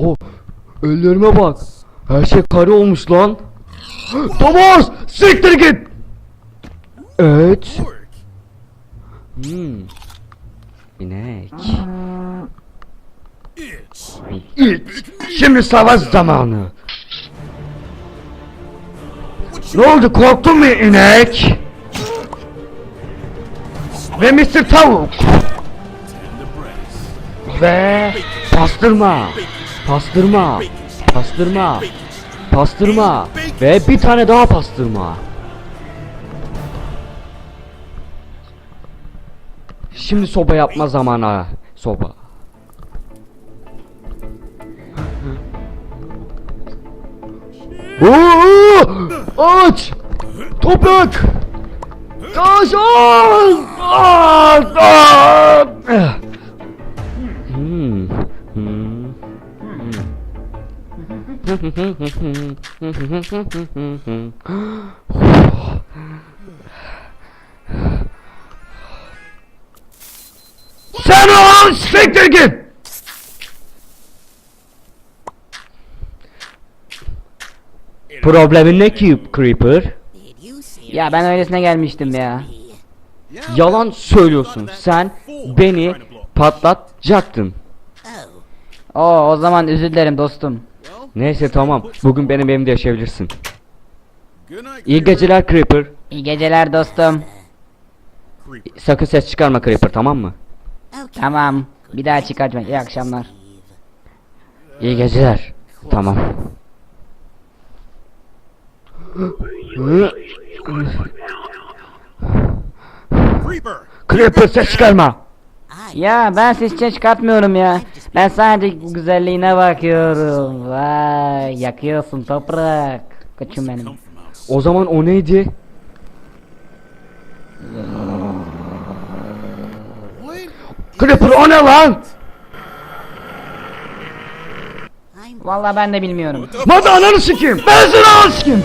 Oh, ellerime bak. Her şey kare olmuş lan. Thomas, siktir git. Evet. Hmm. İnek. İt. Şimdi savaş zamanı. Ne oldu korktun mu inek? Ve Mr. Tavuk. Ve pastırma. Pastırma. Pastırma. Pastırma. Ve bir tane daha pastırma. Şimdi soba yapma zamanı. Soba. Oo! Aç! Toprak! Taş! Aa! Aa! Sen o siktir git! Problemin ne ki Creeper? Ya ben öylesine gelmiştim ya. Yalan söylüyorsun. Sen beni patlatacaktın. Oo o zaman özür dilerim dostum. Neyse tamam. Bugün benim evimde yaşayabilirsin. İyi geceler Creeper. İyi geceler dostum. Sakın ses çıkarma Creeper tamam mı? Tamam. Bir daha çıkartma. İyi akşamlar. İyi geceler. Tamam. Creeper! Creeper ses çıkarma. Ya ben ses ses çıkartmıyorum ya. Ben sadece güzelliğine bakıyorum. Vay yakıyorsun toprak. Koçum benim. O zaman o neydi? Creeper o ne lan? Vallahi ben de bilmiyorum. Hadi ananı sikeyim. Ben seni ananı sikeyim.